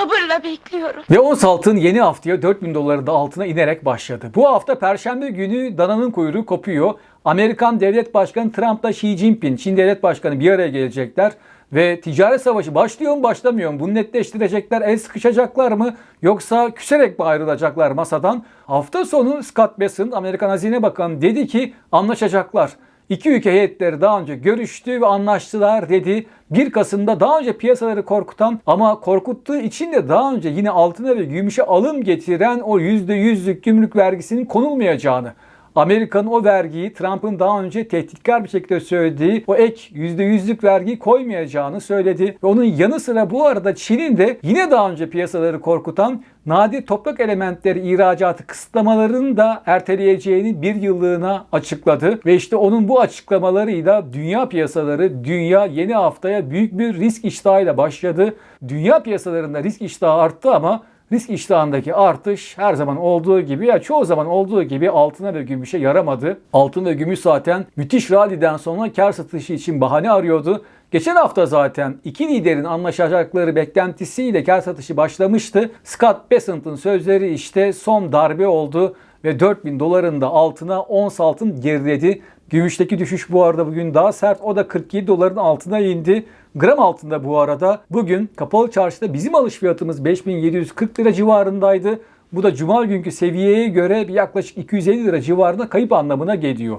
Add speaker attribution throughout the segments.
Speaker 1: sabırla bekliyorum.
Speaker 2: Ve ons altın yeni haftaya 4000 doların da altına inerek başladı. Bu hafta Perşembe günü dananın kuyruğu kopuyor. Amerikan Devlet Başkanı Trump'la Xi Jinping, Çin Devlet Başkanı bir araya gelecekler. Ve ticaret savaşı başlıyor mu başlamıyor mu? Bunu netleştirecekler. El sıkışacaklar mı? Yoksa küserek mi ayrılacaklar masadan? Hafta sonu Scott Bessent, Amerikan Hazine Bakanı dedi ki anlaşacaklar. İki ülke heyetleri daha önce görüştü ve anlaştılar dedi. 1 Kasım'da daha önce piyasaları korkutan ama korkuttuğu için de daha önce yine altına ve gümüşe alım getiren o %100'lük gümrük vergisinin konulmayacağını Amerika'nın o vergiyi Trump'ın daha önce tehditkar bir şekilde söylediği o ek %100'lük vergiyi koymayacağını söyledi. Ve onun yanı sıra bu arada Çin'in de yine daha önce piyasaları korkutan nadir toprak elementleri ihracatı kısıtlamalarını da erteleyeceğini bir yıllığına açıkladı. Ve işte onun bu açıklamalarıyla dünya piyasaları dünya yeni haftaya büyük bir risk iştahıyla başladı. Dünya piyasalarında risk iştahı arttı ama risk iştahındaki artış her zaman olduğu gibi ya çoğu zaman olduğu gibi altına ve gümüşe yaramadı. Altın ve gümüş zaten müthiş ralliden sonra kar satışı için bahane arıyordu. Geçen hafta zaten iki liderin anlaşacakları beklentisiyle kar satışı başlamıştı. Scott Bessent'ın sözleri işte son darbe oldu ve 4000 doların da altına ons altın geriledi. Gümüşteki düşüş bu arada bugün daha sert. O da 47 doların altına indi. Gram altında bu arada bugün kapalı çarşıda bizim alış fiyatımız 5740 lira civarındaydı. Bu da cuma günkü seviyeye göre bir yaklaşık 250 lira civarında kayıp anlamına geliyor.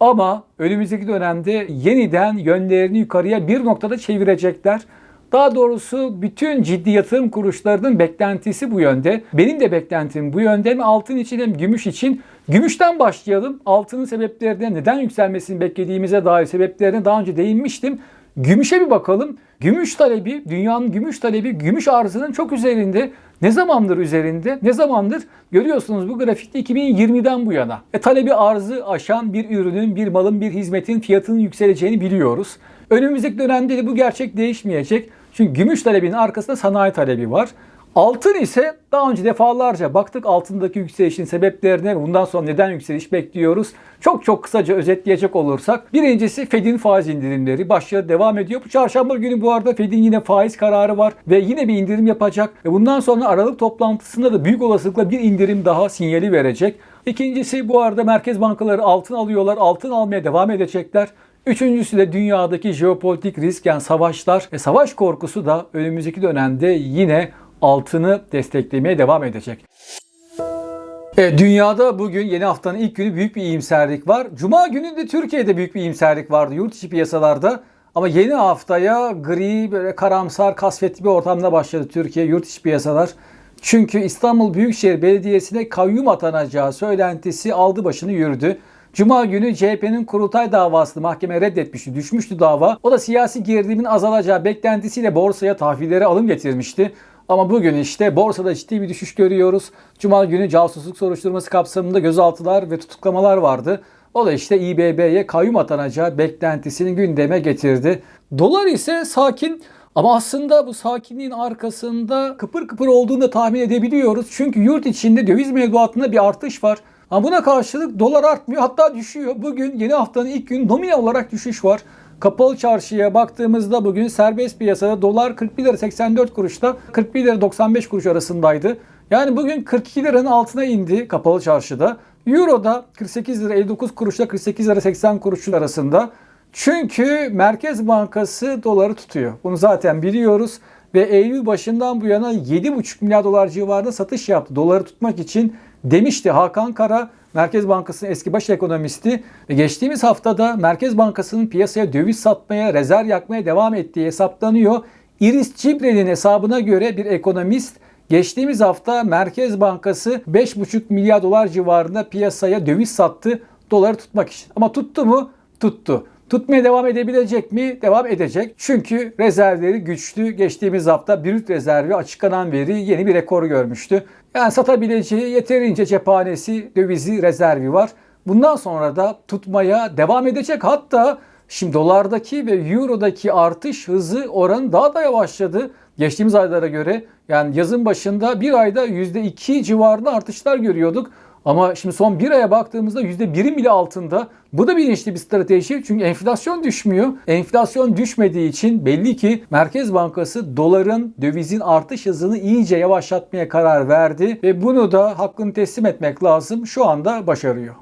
Speaker 2: Ama önümüzdeki dönemde yeniden yönlerini yukarıya bir noktada çevirecekler. Daha doğrusu bütün ciddi yatırım kuruluşlarının beklentisi bu yönde. Benim de beklentim bu yönde hem altın için hem gümüş için. Gümüşten başlayalım. Altının sebeplerine neden yükselmesini beklediğimize dair sebeplerine daha önce değinmiştim. Gümüşe bir bakalım. Gümüş talebi, dünyanın gümüş talebi gümüş arzının çok üzerinde. Ne zamandır üzerinde? Ne zamandır? Görüyorsunuz bu grafikte 2020'den bu yana. E, talebi arzı aşan bir ürünün, bir malın, bir hizmetin fiyatının yükseleceğini biliyoruz. Önümüzdeki dönemde de bu gerçek değişmeyecek. Çünkü gümüş talebinin arkasında sanayi talebi var. Altın ise daha önce defalarca baktık altındaki yükselişin sebeplerine bundan sonra neden yükseliş bekliyoruz. Çok çok kısaca özetleyecek olursak birincisi Fed'in faiz indirimleri başladı devam ediyor. Bu çarşamba günü bu arada Fed'in yine faiz kararı var ve yine bir indirim yapacak. Ve bundan sonra Aralık toplantısında da büyük olasılıkla bir indirim daha sinyali verecek. İkincisi bu arada merkez bankaları altın alıyorlar. Altın almaya devam edecekler. Üçüncüsü de dünyadaki jeopolitik risk yani savaşlar ve savaş korkusu da önümüzdeki dönemde yine altını desteklemeye devam edecek. Evet, dünyada bugün yeni haftanın ilk günü büyük bir iyimserlik var. Cuma günü de Türkiye'de büyük bir iyimserlik vardı yurt içi piyasalarda. Ama yeni haftaya gri, böyle karamsar, kasvetli bir ortamda başladı Türkiye yurt içi piyasalar. Çünkü İstanbul Büyükşehir Belediyesi'ne kayyum atanacağı söylentisi aldı başını yürüdü. Cuma günü CHP'nin kurultay davasını mahkeme reddetmişti. Düşmüştü dava. O da siyasi gerilimin azalacağı beklentisiyle borsaya tahvillere alım getirmişti. Ama bugün işte borsada ciddi bir düşüş görüyoruz. Cuma günü casusluk soruşturması kapsamında gözaltılar ve tutuklamalar vardı. O da işte İBB'ye kayyum atanacağı beklentisini gündeme getirdi. Dolar ise sakin ama aslında bu sakinliğin arkasında kıpır kıpır olduğunu da tahmin edebiliyoruz. Çünkü yurt içinde döviz mevduatında bir artış var. Ama buna karşılık dolar artmıyor hatta düşüyor. Bugün yeni haftanın ilk günü nominal olarak düşüş var. Kapalı çarşıya baktığımızda bugün serbest piyasada dolar 41 lira 84 kuruşta 41 lira 95 kuruş arasındaydı. Yani bugün 42 liranın altına indi kapalı çarşıda. Euro da 48 lira 59 kuruşla 48 lira 80 kuruşun arasında. Çünkü Merkez Bankası doları tutuyor. Bunu zaten biliyoruz. Ve Eylül başından bu yana 7,5 milyar dolar civarında satış yaptı doları tutmak için demişti Hakan Kara. Merkez Bankası'nın eski baş ekonomisti geçtiğimiz haftada Merkez Bankası'nın piyasaya döviz satmaya, rezerv yakmaya devam ettiği hesaplanıyor. Iris Cibre'nin hesabına göre bir ekonomist geçtiğimiz hafta Merkez Bankası 5,5 milyar dolar civarında piyasaya döviz sattı doları tutmak için. Ama tuttu mu? Tuttu. Tutmaya devam edebilecek mi? Devam edecek. Çünkü rezervleri güçlü. Geçtiğimiz hafta brüt rezervi açıklanan veri yeni bir rekor görmüştü. Yani satabileceği yeterince cephanesi, dövizi, rezervi var. Bundan sonra da tutmaya devam edecek. Hatta şimdi dolardaki ve eurodaki artış hızı oranı daha da yavaşladı. Geçtiğimiz aylara göre yani yazın başında bir ayda %2 civarında artışlar görüyorduk. Ama şimdi son bir aya baktığımızda %1'in bile altında. Bu da bilinçli bir strateji çünkü enflasyon düşmüyor. Enflasyon düşmediği için belli ki Merkez Bankası doların, dövizin artış hızını iyice yavaşlatmaya karar verdi. Ve bunu da hakkını teslim etmek lazım. Şu anda başarıyor.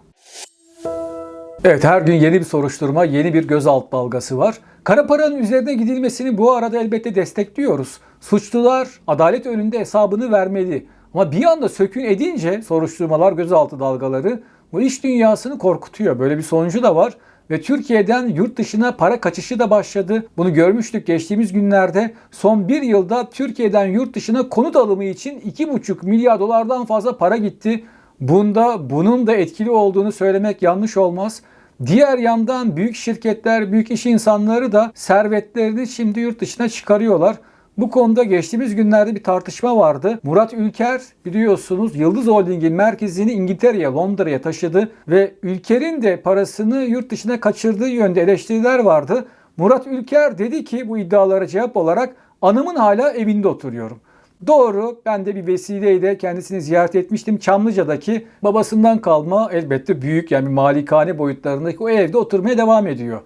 Speaker 2: Evet her gün yeni bir soruşturma, yeni bir gözaltı dalgası var. Kara paranın üzerine gidilmesini bu arada elbette destekliyoruz. Suçlular adalet önünde hesabını vermeli. Ama bir anda sökün edince soruşturmalar, gözaltı dalgaları bu iş dünyasını korkutuyor. Böyle bir sonucu da var. Ve Türkiye'den yurt dışına para kaçışı da başladı. Bunu görmüştük geçtiğimiz günlerde. Son bir yılda Türkiye'den yurt dışına konut alımı için 2,5 milyar dolardan fazla para gitti. Bunda bunun da etkili olduğunu söylemek yanlış olmaz. Diğer yandan büyük şirketler, büyük iş insanları da servetlerini şimdi yurt dışına çıkarıyorlar. Bu konuda geçtiğimiz günlerde bir tartışma vardı. Murat Ülker biliyorsunuz Yıldız Holding'in merkezini İngiltere'ye, Londra'ya taşıdı ve Ülker'in de parasını yurt dışına kaçırdığı yönde eleştiriler vardı. Murat Ülker dedi ki bu iddialara cevap olarak anımın hala evinde oturuyorum. Doğru. Ben de bir vesileyle kendisini ziyaret etmiştim. Çamlıca'daki babasından kalma elbette büyük yani malikane boyutlarındaki o evde oturmaya devam ediyor.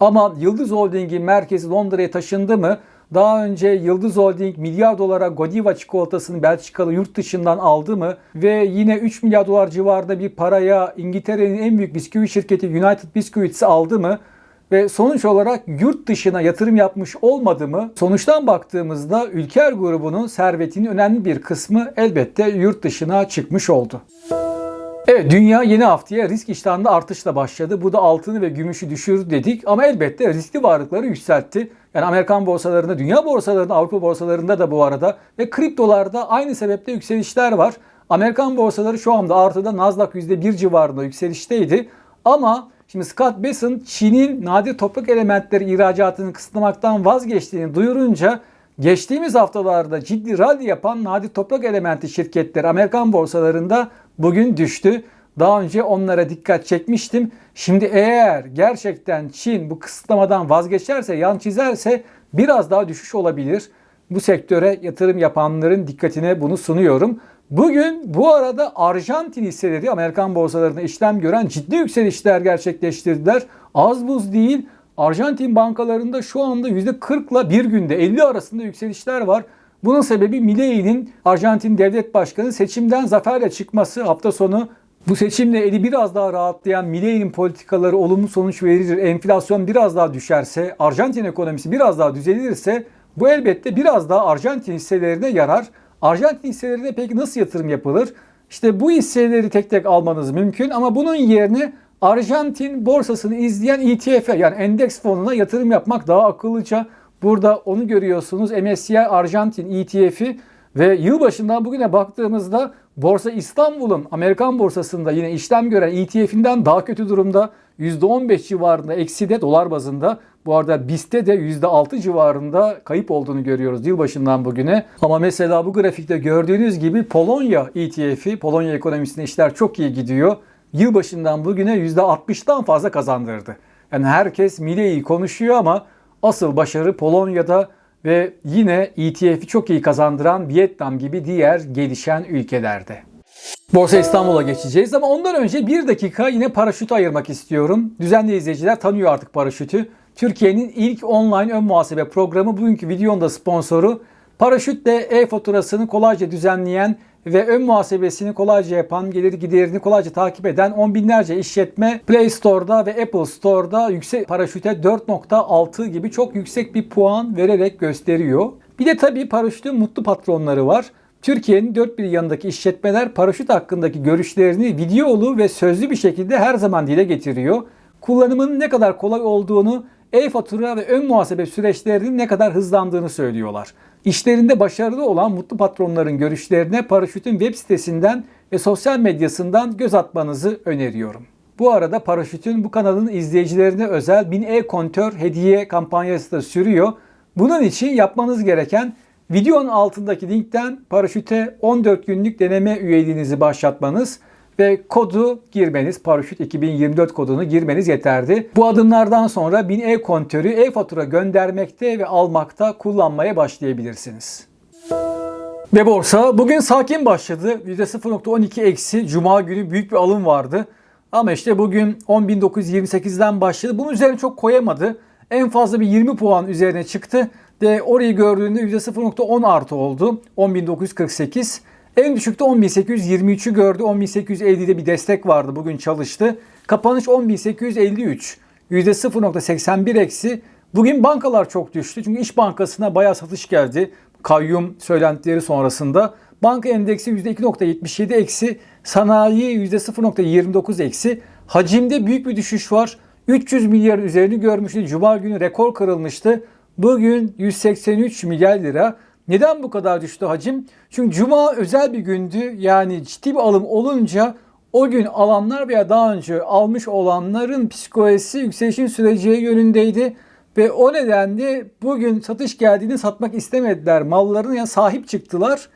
Speaker 2: Ama Yıldız Holding'in merkezi Londra'ya taşındı mı? Daha önce Yıldız Holding milyar dolara Godiva çikolatasını Belçikalı yurt dışından aldı mı? Ve yine 3 milyar dolar civarında bir paraya İngiltere'nin en büyük bisküvi şirketi United Biscuits'i aldı mı? ve sonuç olarak yurt dışına yatırım yapmış olmadı mı? Sonuçtan baktığımızda Ülker grubunun servetinin önemli bir kısmı elbette yurt dışına çıkmış oldu. Evet dünya yeni haftaya risk iştahında artışla başladı. Bu da altını ve gümüşü düşürdü dedik ama elbette riskli varlıkları yükseltti. Yani Amerikan borsalarında, dünya borsalarında, Avrupa borsalarında da bu arada ve kriptolarda aynı sebeple yükselişler var. Amerikan borsaları şu anda artıda Nasdaq %1 civarında yükselişteydi. Ama şimdi Scott Bessent Çin'in nadir toprak elementleri ihracatını kısıtlamaktan vazgeçtiğini duyurunca geçtiğimiz haftalarda ciddi rally yapan nadir toprak elementi şirketleri Amerikan borsalarında bugün düştü. Daha önce onlara dikkat çekmiştim. Şimdi eğer gerçekten Çin bu kısıtlamadan vazgeçerse, yan çizerse biraz daha düşüş olabilir. Bu sektöre yatırım yapanların dikkatine bunu sunuyorum. Bugün bu arada Arjantin hisseleri Amerikan borsalarında işlem gören ciddi yükselişler gerçekleştirdiler. Az buz değil. Arjantin bankalarında şu anda %40 ile bir günde 50 arasında yükselişler var. Bunun sebebi Milei'nin Arjantin devlet başkanı seçimden zaferle çıkması hafta sonu bu seçimle eli biraz daha rahatlayan Milei'nin politikaları olumlu sonuç verir, enflasyon biraz daha düşerse, Arjantin ekonomisi biraz daha düzelirse bu elbette biraz daha Arjantin hisselerine yarar. Arjantin hisselerine peki nasıl yatırım yapılır? İşte bu hisseleri tek tek almanız mümkün ama bunun yerine Arjantin borsasını izleyen ETF'e yani endeks fonuna yatırım yapmak daha akıllıca. Burada onu görüyorsunuz MSCI Arjantin ETF'i ve yılbaşından bugüne baktığımızda Borsa İstanbul'un Amerikan borsasında yine işlem gören ETF'inden daha kötü durumda. %15 civarında ekside dolar bazında. Bu arada BIST'te de %6 civarında kayıp olduğunu görüyoruz yılbaşından bugüne. Ama mesela bu grafikte gördüğünüz gibi Polonya ETF'i, Polonya ekonomisinde işler çok iyi gidiyor. Yılbaşından bugüne %60'dan fazla kazandırdı. Yani herkes Milei'yi konuşuyor ama asıl başarı Polonya'da ve yine ETF'i çok iyi kazandıran Vietnam gibi diğer gelişen ülkelerde. Borsa İstanbul'a geçeceğiz ama ondan önce bir dakika yine paraşütü ayırmak istiyorum. Düzenli izleyiciler tanıyor artık paraşütü. Türkiye'nin ilk online ön muhasebe programı bugünkü videonun da sponsoru. Paraşütle e-faturasını kolayca düzenleyen ve ön muhasebesini kolayca yapan, gelir giderini kolayca takip eden on binlerce işletme Play Store'da ve Apple Store'da yüksek paraşüte 4.6 gibi çok yüksek bir puan vererek gösteriyor. Bir de tabii paraşütün mutlu patronları var. Türkiye'nin dört bir yanındaki işletmeler paraşüt hakkındaki görüşlerini videolu ve sözlü bir şekilde her zaman dile getiriyor. Kullanımının ne kadar kolay olduğunu, e-fatura ve ön muhasebe süreçlerinin ne kadar hızlandığını söylüyorlar. İşlerinde başarılı olan mutlu patronların görüşlerine Paraşüt'ün web sitesinden ve sosyal medyasından göz atmanızı öneriyorum. Bu arada Paraşüt'ün bu kanalın izleyicilerine özel 1000 e-kontör hediye kampanyası da sürüyor. Bunun için yapmanız gereken videonun altındaki linkten Paraşüt'e 14 günlük deneme üyeliğinizi başlatmanız ve kodu girmeniz, Paraşüt 2024 kodunu girmeniz yeterdi. Bu adımlardan sonra 1000 e-kontörü e-fatura göndermekte ve almakta kullanmaya başlayabilirsiniz. Ve borsa bugün sakin başladı. %0.12 eksi. Cuma günü büyük bir alım vardı. Ama işte bugün 10.928'den başladı. Bunun üzerine çok koyamadı. En fazla bir 20 puan üzerine çıktı. Ve orayı gördüğünde %0.10 artı oldu. 10.948. En düşükte 10.823'ü gördü. 10.850'de bir destek vardı. Bugün çalıştı. Kapanış 10.853. %0.81 eksi. Bugün bankalar çok düştü. Çünkü İş Bankası'na bayağı satış geldi. Kayyum söylentileri sonrasında. Banka endeksi %2.77 eksi. Sanayi %0.29 eksi. Hacimde büyük bir düşüş var. 300 milyar üzerini görmüştü. Cuma günü rekor kırılmıştı. Bugün 183 milyar lira. Neden bu kadar düştü hacim? Çünkü cuma özel bir gündü. Yani ciddi bir alım olunca o gün alanlar veya daha önce almış olanların psikolojisi yükselişin süreceği yönündeydi. Ve o nedenle bugün satış geldiğini satmak istemediler. Mallarına yani sahip çıktılar.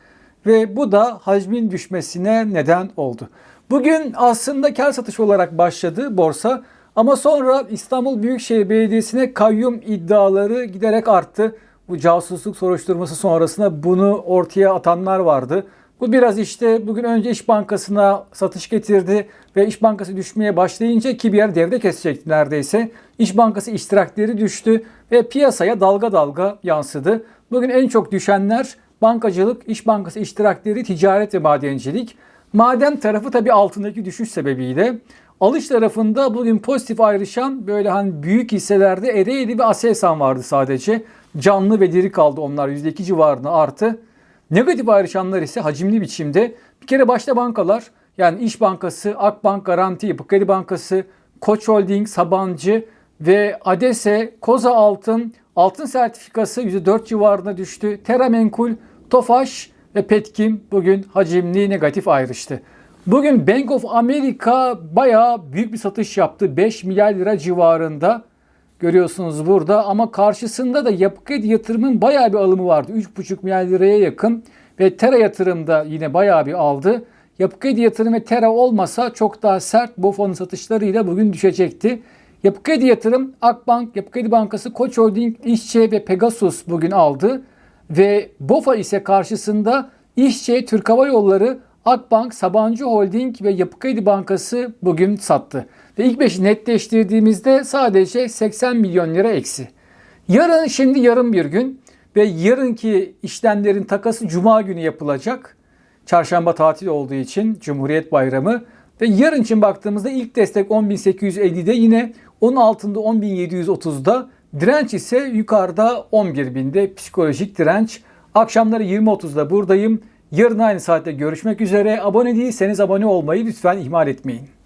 Speaker 2: Ve bu da hacmin düşmesine neden oldu. Bugün aslında kar satış olarak başladı borsa. Ama sonra İstanbul Büyükşehir Belediyesi'ne kayyum iddiaları giderek arttı. Bu casusluk soruşturması sonrasında bunu ortaya atanlar vardı. Bu biraz işte bugün önce İş Bankası'na satış getirdi ve İş Bankası düşmeye başlayınca ki bir yer devre kesecekti neredeyse. İş Bankası iştirakleri düştü ve piyasaya dalga dalga yansıdı. Bugün en çok düşenler bankacılık, İş Bankası iştirakleri, ticaret ve madencilik. Maden tarafı tabii altındaki düşüş sebebiyle. Alış tarafında bugün pozitif ayrışan böyle hani büyük hisselerde Ereğli ve Aselsan vardı sadece. Canlı ve diri kaldı onlar %2 civarında artı. Negatif ayrışanlar ise hacimli biçimde bir kere başta bankalar yani İş Bankası, Akbank Garanti, Yapı Kredi Bankası, Koç Holding, Sabancı ve Adese, Koza Altın, altın sertifikası %4 civarına düştü. Teramenkul, Tofaş ve Petkim bugün hacimli negatif ayrıştı. Bugün Bank of America bayağı büyük bir satış yaptı. 5 milyar lira civarında görüyorsunuz burada ama karşısında da yapı kredi yatırımın bayağı bir alımı vardı. 3,5 milyar liraya yakın ve Tera yatırım da yine bayağı bir aldı. Yapı kredi yatırım ve Tera olmasa çok daha sert bu fonun satışlarıyla bugün düşecekti. Yapı kredi yatırım Akbank, Yapı Kredi Bankası, Koç Holding, İşçe ve Pegasus bugün aldı. Ve BOFA ise karşısında İşçe, Türk Hava Yolları, Akbank, Sabancı Holding ve Yapı Kredi Bankası bugün sattı. Ve ilk beşi netleştirdiğimizde sadece 80 milyon lira eksi. Yarın şimdi yarın bir gün ve yarınki işlemlerin takası cuma günü yapılacak. Çarşamba tatil olduğu için Cumhuriyet Bayramı ve yarın için baktığımızda ilk destek 10.850'de yine onun altında 10.730'da direnç ise yukarıda 11.000'de psikolojik direnç. Akşamları 20.30'da buradayım. Yarın aynı saatte görüşmek üzere. Abone değilseniz abone olmayı lütfen ihmal etmeyin.